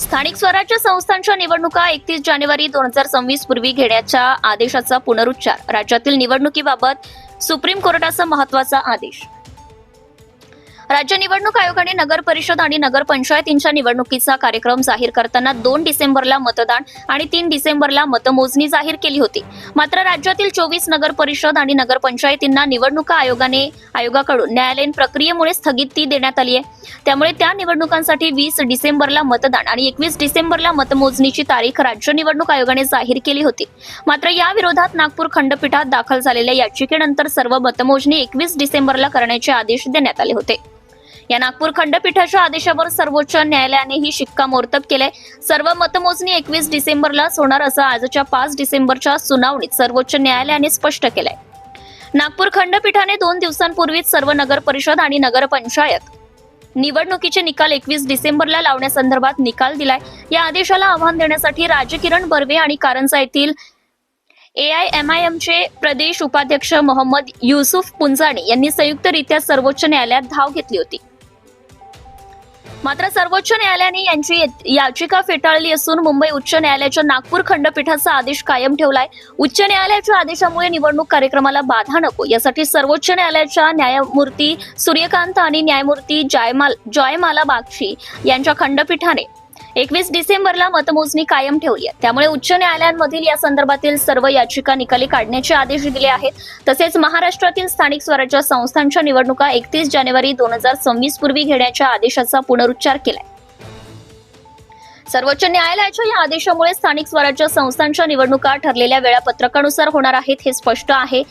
स्थानिक स्वराज्य संस्थांच्या निवडणुका एकतीस जानेवारी दोन हजार सव्वीस पूर्वी घेण्याच्या आदेशाचा पुनरुच्चार. राज्यातील निवडणुकीबाबत सुप्रीम कोर्टाचा महत्त्वाचा आदेश. राज्य निवडणूक आयोगाने नगर परिषद आणि नगर पंचायतींच्या निवडणुकीचा कार्यक्रम जाहीर करताना दोन डिसेंबरला मतदान आणि तीन डिसेंबरला मतमोजणी जाहीर केली होती. मात्र राज्यातील चोवीस नगर परिषद आणि नगर पंचायतींना निवडणुका आयोगाने आयोगाकडून न्यायालयीन प्रक्रियेमुळे स्थगिती देण्यात आली आहे. त्यामुळे त्या निवडणुकांसाठी वीस डिसेंबरला मतदान आणि एकवीस डिसेंबरला मतमोजणीची तारीख राज्य निवडणूक आयोगाने जाहीर केली होती. मात्र या विरोधात नागपूर खंडपीठात दाखल झालेल्या याचिकेनंतर सर्व मतमोजणी एकवीस डिसेंबरला करण्याचे आदेश देण्यात आले होते. या नागपूर खंडपीठाच्या आदेशावर सर्वोच्च न्यायालयाने ही शिक्कामोर्तब केले सर्व मतमोजणी एकवीस डिसेंबरलाच होणार असं आजच्या पाच डिसेंबरच्या सुनावणीत सर्वोच्च न्यायालयाने स्पष्ट केलंय. नागपूर खंडपीठाने दोन दिवसांपूर्वीच सर्व नगर परिषद आणि नगरपंचायत निवडणुकीचे निकाल एकवीस डिसेंबरला लावण्यासंदर्भात निकाल दिलाय. या आदेशाला आव्हान देण्यासाठी राजकिरण बर्वे आणि कारंजा येथील एआयएमआयएमचे प्रदेश उपाध्यक्ष मोहम्मद युसुफ पुंजाणी यांनी संयुक्तरित्या सर्वोच्च न्यायालयात धाव घेतली होती. मात्र सर्वोच्च न्यायालयाने यांची याचिका फेटाळली असून मुंबई उच्च न्यायालयाच्या नागपूर खंडपीठाचा आदेश कायम ठेवलाय. उच्च न्यायालयाच्या आदेशामुळे निवडणूक कार्यक्रमाला बाधा नको. यासाठी सर्वोच्च न्यायालयाच्या न्यायमूर्ती सूर्यकांत आणि न्यायमूर्ती जयमाल जयमाला बागशी यांच्या खंडपीठाने एकवीस डिसेंबरला मतमोजणी कायम ठेवली आहे. त्यामुळे उच्च न्यायालयांमधील या संदर्भातील सर्व याचिका निकाली काढण्याचे आदेश दिले आहेत. तसेच महाराष्ट्रातील स्थानिक स्वराज्य संस्थांच्या निवडणुका एकतीस जानेवारी दोन हजार सव्वीस पूर्वी घेण्याच्या आदेशाचा पुनरुच्चार केलाय. सर्वोच्च न्यायालयाच्या या आदेशामुळे स्थानिक स्वराज्य संस्थांच्या निवडणुका ठरलेल्या वेळापत्रकानुसार होणार आहेत हे स्पष्ट आहे.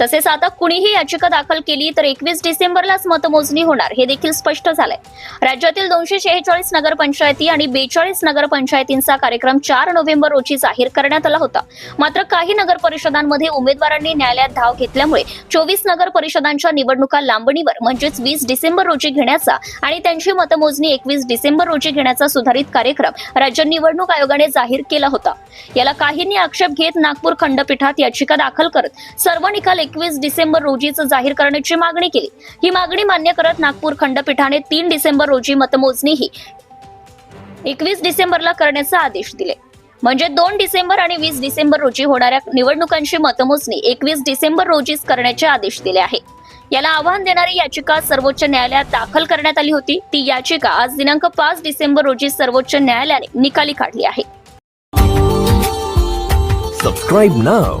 तसेच आता कुणीही याचिका दाखल केली तर एकवीस डिसेंबरलाच मतमोजणी होणार हे देखील स्पष्ट झालंय. राज्यातील दोनशे शेहेचाळीस नगरपंचायती आणि बेचाळीस नगरपंचायतींचा कार्यक्रम चार नोव्हेंबर रोजी जाहीर करण्यात आला होता. मात्र काही नगर परिषदांमध्ये उमेदवारांनी न्यायालयात धाव घेतल्यामुळे चोवीस नगर परिषदांच्या निवडणुका लांबणीवर म्हणजेच वीस डिसेंबर रोजी घेण्याचा आणि त्यांची मतमोजणी एकवीस डिसेंबर रोजी घेण्याचा सुधारित कार्यक्रम राज्य निवडणूक आयोगाने जाहीर केला होता. याला काहींनी आक्षेप घेत नागपूर खंडपीठात याचिका दाखल करत सर्व निकाल एकवीस डिसेंबर रोजीच जाहीर करण्याची मागणी केली. ही मागणी मान्य करत नागपूर खंडपीठाने तीन डिसेंबर रोजी मतमोजणीही एकवीस डिसेंबरला करण्याचे आदेश दिले. म्हणजे दोन डिसेंबर आणि वीस डिसेंबर रोजी होणाऱ्या निवडणुकांची मतमोजणी एकवीस डिसेंबर रोजीच करण्याचे आदेश दिले आहे. याला आव्हान देणारी याचिका सर्वोच्च न्यायालयात दाखल करण्यात आली होती. ती याचिका आज दिनांक पाच डिसेंबर रोजी सर्वोच्च न्यायालयाने निकाली काढली आहे. सबस्क्राईब नाव